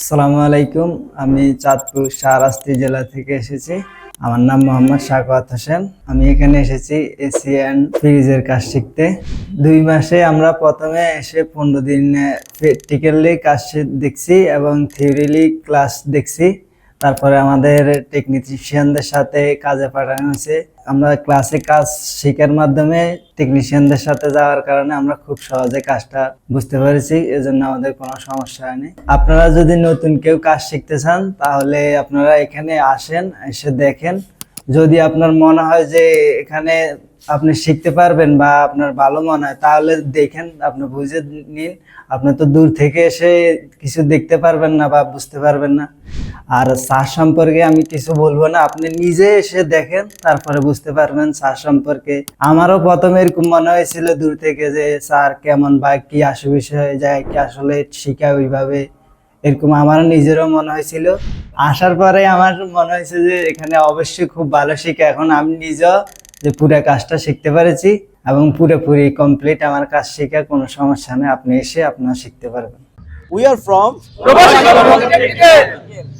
আসসালামু আলাইকুম, আমি চাঁদপুর শাহরাস্তি জেলা থেকে এসেছি। আমার নাম মোহাম্মদ শাকওয়াত হোসেন। আমি এখানে এসেছি এসি অ্যান্ড ফ্রিজের কাজ শিখতে। দুই মাসে আমরা প্রথমে এসে পনেরো দিন প্র্যাকটিক্যালি কাজ দেখছি এবং থিওরিলি ক্লাস দেখছি। তারপরে আমাদের টেকনিশিয়ানদের সাথে কাজে পাঠানো হয়েছে। আমরা ক্লাসে কাজ শেখার মাধ্যমে টেকনিশিয়ানদের সাথে যাওয়ার কারণে আমরা খুব সহজে কাজটা বুঝতে পেরেছি, এজন্য আমাদের কোনো সমস্যা হয়নি। আপনারা যদি নতুন কেউ কাজ শিখতে চান, তাহলে আপনারা এখানে আসেন, এসে দেখেন। যদি আপনার মনে হয় যে এখানে আপনি শিখতে পারবেন বা আপনার ভালো মনে হয়, তাহলে দেখেন, আপনি বুঝে নিন। আপনি তো দূর থেকে এসে কিছু দেখতে পারবেন না বা বুঝতে পারবেন না। আর চাষ সম্পর্কে আমি কিছু বলব না। আপনি নিজে এসে দেখেন তারপরে বুঝতে পারবেন চাষ সম্পর্কে। আমারও প্রথমে এরকম মনে হয়েছিল দূর থেকে যে স্যার কেমন বা কি আসে বিষয়ে যায় কি আসলে শিখা ওইভাবে। এরকম আমার নিজেরও মনে হয়েছিল। আসার পরে আমার মনে হয়েছে যে এখানে অবশ্যই খুব ভালো শিখে। এখন আমি নিজেও যে পুরো কাজটা শিখতে পেরেছি এবং পুরোপুরি কমপ্লিট আমার কাজ শেখা কোনো সমস্যা নেই। আপনি এসে আপনার শিখতে পারবেন। We are Technical.